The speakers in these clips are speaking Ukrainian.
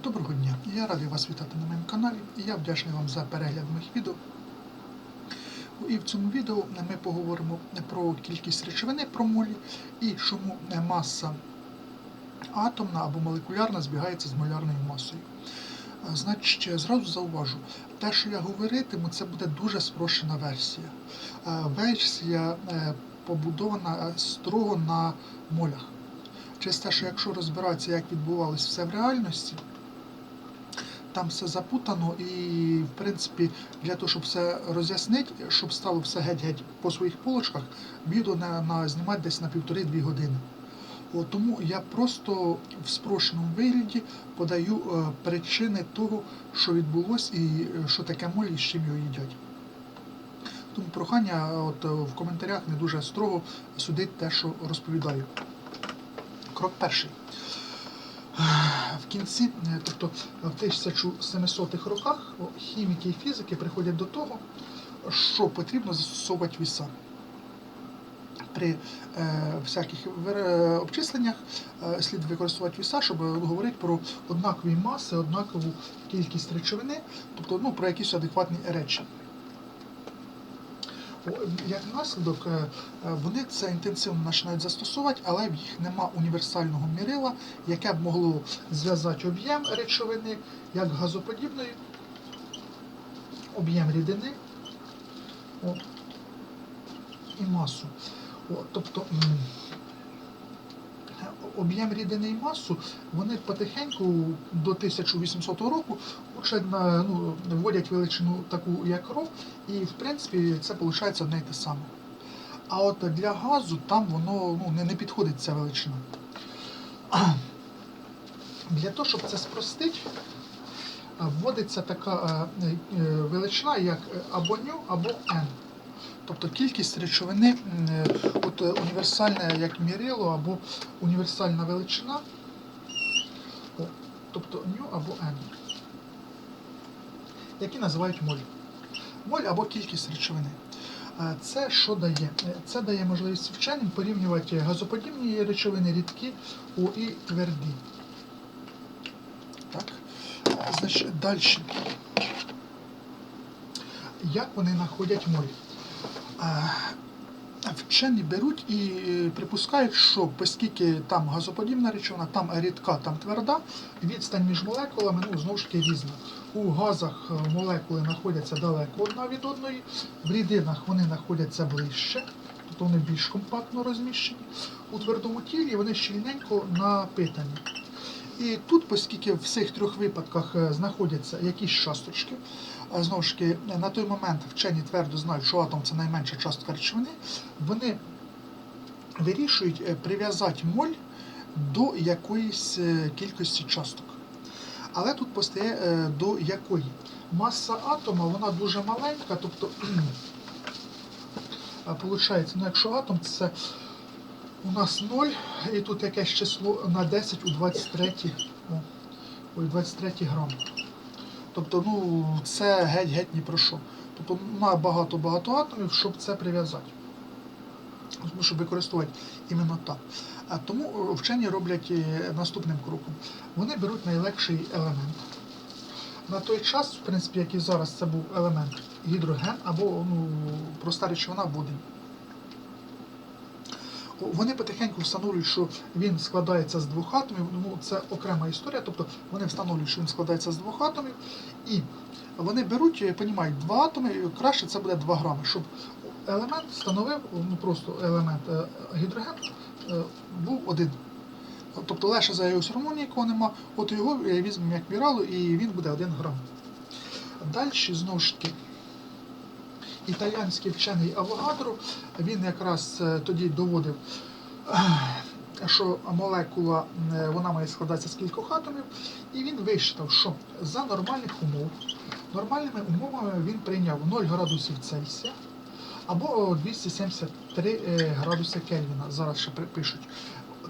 Доброго дня! Я радий вас вітати на моєму каналі і я вдячний вам за перегляд моїх відео. І в цьому відео ми поговоримо про кількість речовини про молі і чому маса атомна або молекулярна збігається з молярною масою. Е, Значить, зразу зауважу, те, що я говоритиму, це буде дуже спрощена версія. Е, Версія е, побудована е, строго на молях. Через те, що якщо розбиратися, як відбувалося все в реальності, там все запутано, і, в принципі, для того, щоб все роз'яснити, щоб стало все геть-геть по своїх полочках, відео на, на знімати десь на півтори-дві години. От, тому я просто в спрощеному вигляді подаю е, причини того, що відбулося і е, що таке моль і з чим його їдять. Тому прохання от, е, в коментарях не дуже строго судити те, що розповідаю. Крок перший. В кінці, е, тобто в 1700-х роках, хіміки і фізики приходять до того, що потрібно застосовувати віса. При е, всяких обчисленнях е, слід використовувати віса, щоб е, говорити про однакові маси, однакову кількість речовини, тобто ну, про якісь адекватні речі. Як наслідок, е, е, вони це інтенсивно починають застосовувати, але в їх нема універсального мірила, яке б могло зв'язати об'єм речовини як газоподібної, об'єм рідини от, і масу. От, тобто об'єм рідини і масу вони потихеньку до 1800 року на, ну, вводять величину таку, як ров, і в принципі це виходить одне й те саме. А от для газу там воно ну, не, не підходить ця величина. Для того, щоб це спростити, вводиться така е, е, величина, як або ню, або n. Тобто кількість речовини, е, от е, універсальне як мірило, або універсальна величина, О, тобто ню або n, які називають моль. Моль або кількість речовини. Е, Це що дає? Це дає можливість вченим порівнювати газоподібні речовини, рідкі о, і тверді. Так. Значить, далі. Як вони знаходять моль? Вчені беруть і е, припускають, що оскільки там газоподібна речовина, там рідка, там тверда, відстань між молекулами ну, знову ж таки різна. У газах е, молекули знаходяться далеко одна від одної, в рідинах вони знаходяться ближче, тобто вони більш компактно розміщені. У твердому тілі вони щільненько напитані. І тут, оскільки в цих трьох випадках е, знаходяться якісь часточки, е, знову ж таки, на той момент вчені твердо знають, що атом це найменша частка речовини, вони вирішують е, прив'язати моль до якоїсь кількості часток. Але тут постає до якої. Маса атома вона дуже маленька, тобто, виходить, ну, якщо атом це у нас 0, і тут якесь число на 10 у 23, о, ой, 23 грам. Тобто, ну, це геть-геть ні про що. Тобто на багато-багато атомів, щоб це прив'язати. Ну, Щоб використовувати іменно так. Тому е, вчені роблять е, наступним кроком. Вони беруть найлегший елемент. На той час, в принципі, як і зараз, це був елемент гідроген або ну, проста речовина водень. Вони потихеньку встановлюють, що він складається з двох атомів. Ну, це окрема історія. Тобто вони встановлюють, що він складається з двох атомів, і вони беруть, е, понімають, два атоми, і краще це буде 2 грами, щоб елемент становив, ну просто елемент е, гідроген е, був один. Тобто легше за його одно нікого нема, от його візьмемо як міралу, і він буде 1 грам. Далі, знову ж таки, італіянський вчений Авогадро, він якраз е, тоді доводив, е, що молекула е, вона має складатися з кількох атомів, і він вичитав, що за нормальних умов, нормальними умовами він прийняв 0 градусів Цельсія або 273 е, градуси Кельвіна. Зараз ще пишуть.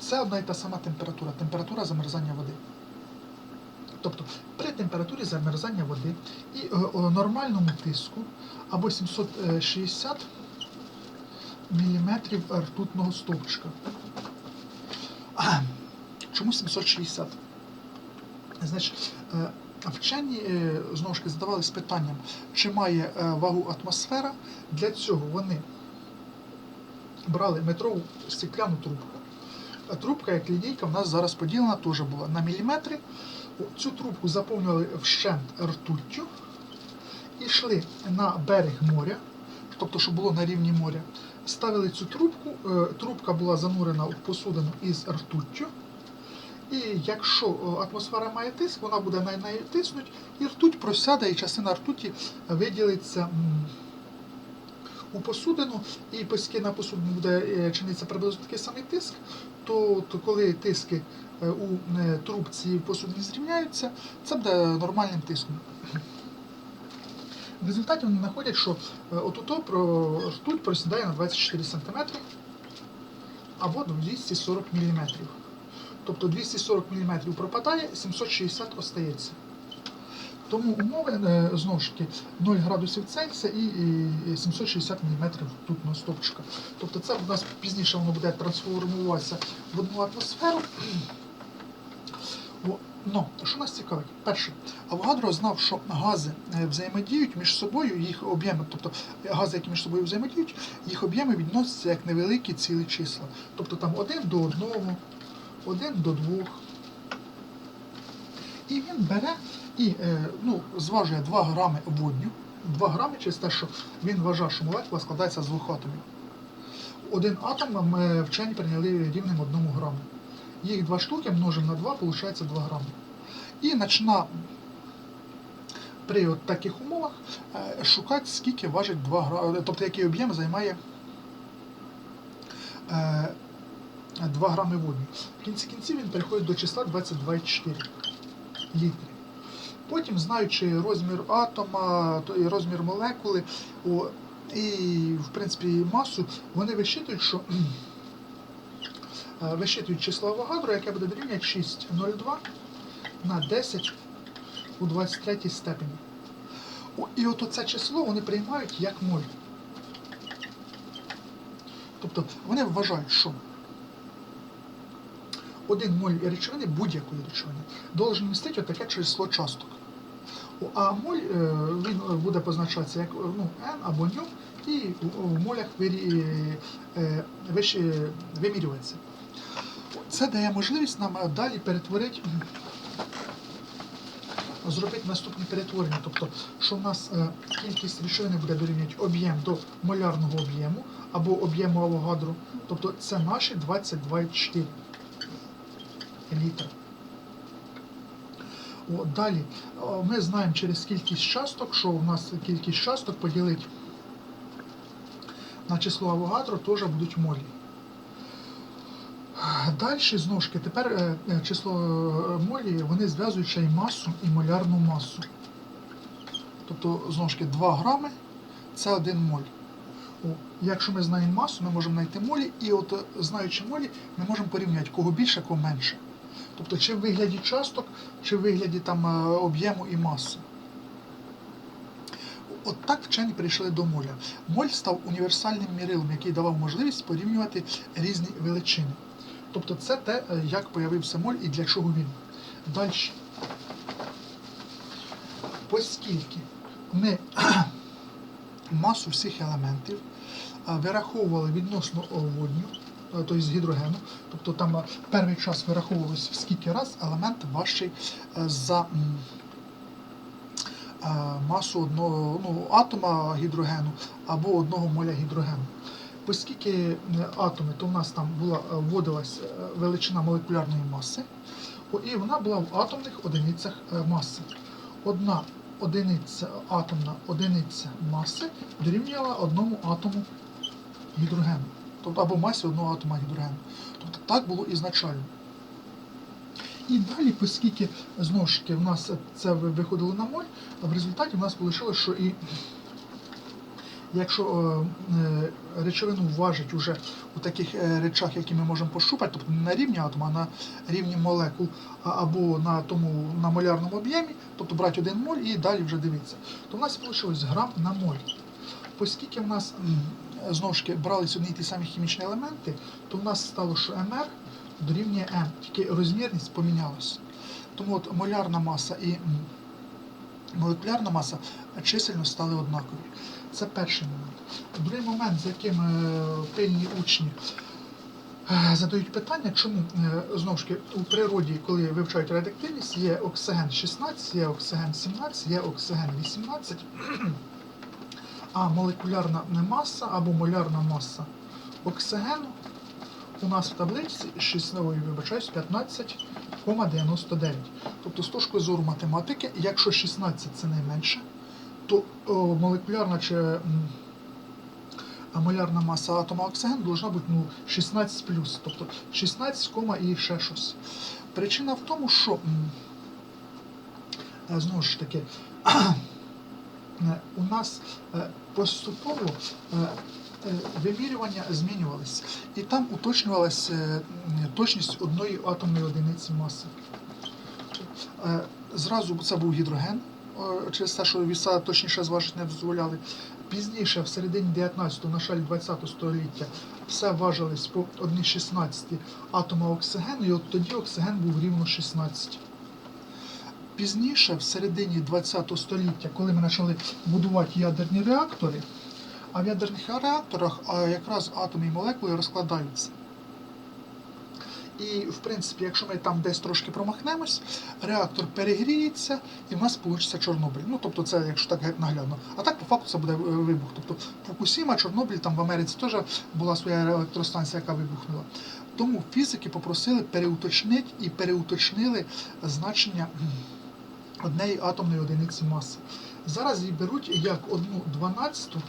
Це одна і та сама температура, температура замерзання води. Тобто при температурі замерзання води і е, нормальному тиску або 760 мм ртутного стовпчика. Чому 760? Значить, е, вчені е, знову ж таки задавались питанням, чи має вагу атмосфера. Для цього вони брали метрову стекляну трубку. Трубка, як лінійка, в нас зараз поділена теж була на міліметри. Цю трубку заповнювали вщент ртуттю і йшли на берег моря, тобто, щоб було на рівні моря. Ставили цю трубку, е, трубка була занурена в посудину із ртуттю. І якщо е, атмосфера має тиск, вона буде на неї тиснуть, і ртуть просяде, і частина ртуті виділиться у посудину, і оскільки на посудину буде е, чинитися приблизно такий самий тиск, то, от коли тиски е, у е, трубці в посудині зрівняються, це буде нормальним тиском. В результаті вони знаходять, що е, отуто про ртуть просідає на 24 см або 240 мм. Тобто 240 мм пропадає, 760 остається. Тому умови е, знову ж таки 0 градусів Цельсія і і 760 мм ртутного стовпчика. Тобто це у нас пізніше воно буде трансформуватися в одну атмосферу. Ну, що нас цікавить? Перше, Авгадро знав, що гази е, взаємодіють між собою, їх об'єми, тобто гази, які між собою взаємодіють, їх об'єми відносяться як невеликі цілі числа. Тобто там один до одного, один до двох. І він бере і е, ну, зважує 2 грами водню. 2 грами через те, що він вважає, що молекула складається з двох атомів. Один атом ми вчені прийняли рівнем 1 граму. Їх два штуки множимо на 2, виходить 2 грами. І почна при от таких умовах е, шукати, скільки важить 2 грами, тобто який об'єм займає е, 2 грами водню. В кінці кінців він переходить до числа 22,4 літрів. Потім, знаючи розмір атома, розмір молекули, і, в принципі, масу, вони висчитують, що е, висчитують число Авогадро, яке буде дорівнювати 6,02 на 10 у 23 степені. І от це число вони приймають як моль. Тобто вони вважають, що один моль речовини будь-якої речовини должен містити таке число часток. А моль е, він е, буде позначатися як ну, n або ню, і в молях е, вимірюється. Це дає можливість нам далі перетворити, зробити наступні перетворення. Тобто, що в нас кількість речовини буде дорівнювати об'єм до молярного об'єму або об'єму Авогадро. Тобто це наші 22,4 літра. О, далі ми знаємо через кількість часток, що у нас кількість часток поділити на число Авогадро теж будуть молі. Далі, знову ж тепер е, е, число е, молі вони зв'язують ще й масу і молярну масу. Тобто, знову ж таки, 2 грами це 1 моль. О, якщо ми знаємо масу, ми можемо знайти молі, і от знаючи молі, ми можемо порівняти кого більше, кого менше. Тобто, чи в вигляді часток, чи в вигляді там е, об'єму і маси. От так вчені прийшли до моля. Моль став універсальним мірилом, який давав можливість порівнювати різні величини. Тобто це те, е, як появився моль і для чого він. Далі. Оскільки ми масу всіх елементів вираховували відносно водню, тобто з гідрогену, тобто там а, перший час вираховувалось в скільки раз елемент важчий е, за е, масу одного ну, атома гідрогену або одного моля гідрогену. Оскільки е, атоми, то в нас там була е, вводилась е, величина молекулярної маси, і вона була в атомних одиницях е, маси. Одна одиниця атомна одиниця маси дорівнювала одному атому гідрогену. Тобто або масі одного атома гідрогену. Тобто так було ізначально. І далі, оскільки знову ж таки в нас це виходило на моль, в результаті в нас вийшло, що і якщо е, е, речовину важить уже у таких е, речах, які ми можемо пощупати, тобто не на рівні атома, а на рівні молекул а- або на тому на молярному об'ємі, тобто брати один моль і далі вже дивитися, то в нас вийшло грам на моль. Оскільки в нас знову ж таки бралися одні й ті самі хімічні елементи, то в нас стало, що МР дорівнює М, тільки розмірність помінялася. Тому от молярна маса і молекулярна маса чисельно стали однакові. Це перший момент. Другий момент, з яким е, пильні учні е, задають питання, чому е, знову ж таки у природі, коли вивчають радіоактивність, є оксиген 16, є оксиген 17, є оксиген 18, а молекулярна маса або молярна маса оксигену у нас в таблиці 6, вибачаюсь, 15,99. Тобто з точки зору математики, якщо 16 це найменше, то о, молекулярна чи молярна маса атома оксигену должна бути ну, 16 тобто 16, і ще щось. Причина в тому, що е, знову ж таки е, у нас е, поступово е, е, вимірювання змінювалися, і там уточнювалася е, точність одної атомної одиниці маси. Е, Зразу це був гідроген, е, через те, що віса точніше зважити не дозволяли. Пізніше, в середині 19-го, на шаль 20 століття, все важилось по 1,16 атома оксигену, і от тоді оксиген був рівно 16. Пізніше, в середині 20 століття, коли ми почали будувати ядерні реактори, а в ядерних реакторах якраз атоми і молекули розкладаються. І, в принципі, якщо ми там десь трошки промахнемось, реактор перегріється і в нас вийде Чорнобиль. Ну, тобто, це, якщо так наглядно. А так, по факту, це буде е, вибух. Тобто Фукусіма, Чорнобиль, там в Америці теж була своя електростанція, яка вибухнула. Тому фізики попросили переуточнити і переуточнили значення однієї атомної одиниці маси. Зараз її беруть як одну дванадцяту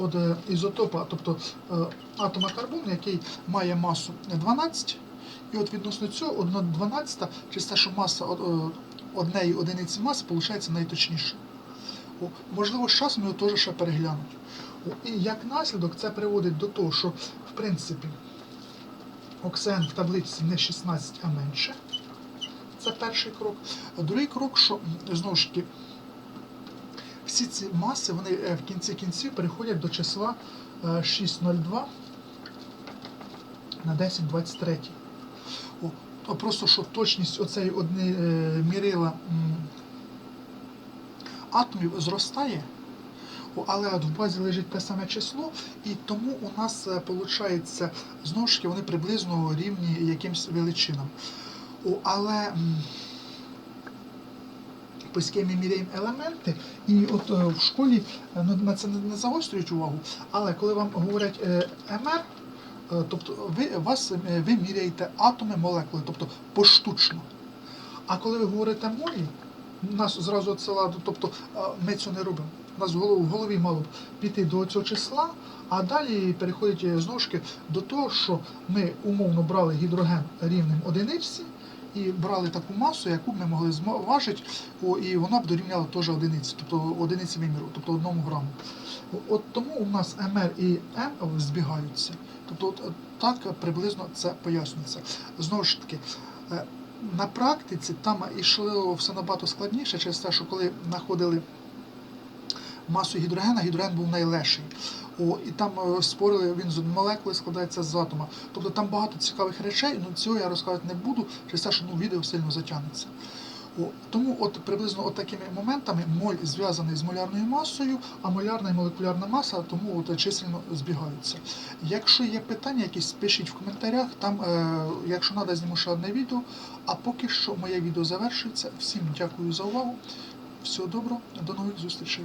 від е, ізотопа, тобто е, атома карбону, який має масу 12, і от відносно цього 1 12 через те, що маса е, однієї одиниці маси виходить найточніше. Можливо, з часом його теж ще переглянуть. І як наслідок це приводить до того, що в принципі оксиген в таблиці не 16, а менше. Це перший крок. Другий крок, що знову ж таки всі ці маси вони е, в кінці кінців переходять до числа е, 602 на 1023. А просто що точність оцеї одне е, мірила атомів зростає, але в базі лежить те саме число, і тому у нас виходить, знову ж таки, вони приблизно рівні якимсь величинам. Але м, ми міряємо елементи, і от е, в школі е, ну, на це не, загострюють увагу, але коли вам говорять е, МР, тобто ви, вас, ви міряєте атоми молекули, тобто поштучно. А коли ви говорите молі, нас зразу відсила, тобто ми цього не робимо. У нас в голов- в голові мало б піти до цього числа, а далі переходить е, знову ж до того, що ми умовно брали гідроген рівнем одиничці і брали таку масу, яку б ми могли зважити, і вона б дорівняла теж одиниці, тобто одиниці виміру, тобто одному граму. От тому у нас МР і М збігаються. Тобто от, так приблизно це пояснюється. Знову ж таки, е, на практиці там йшло все набагато складніше через те, що коли знаходили масу гідрогена, гідроген був найлегший. О, і там е, спорили, він з молекули складається з атома. Тобто там багато цікавих речей, ну цього я розказувати не буду, через те, що ну, відео сильно затягнеться. О, тому от приблизно от такими моментами моль зв'язаний з молярною масою, а молярна і молекулярна маса тому от численно збігаються. Якщо є питання якісь, пишіть в коментарях. Там, е, якщо треба, зніму ще одне відео. А поки що моє відео завершується. Всім дякую за увагу. Всього доброго, до нових зустрічей.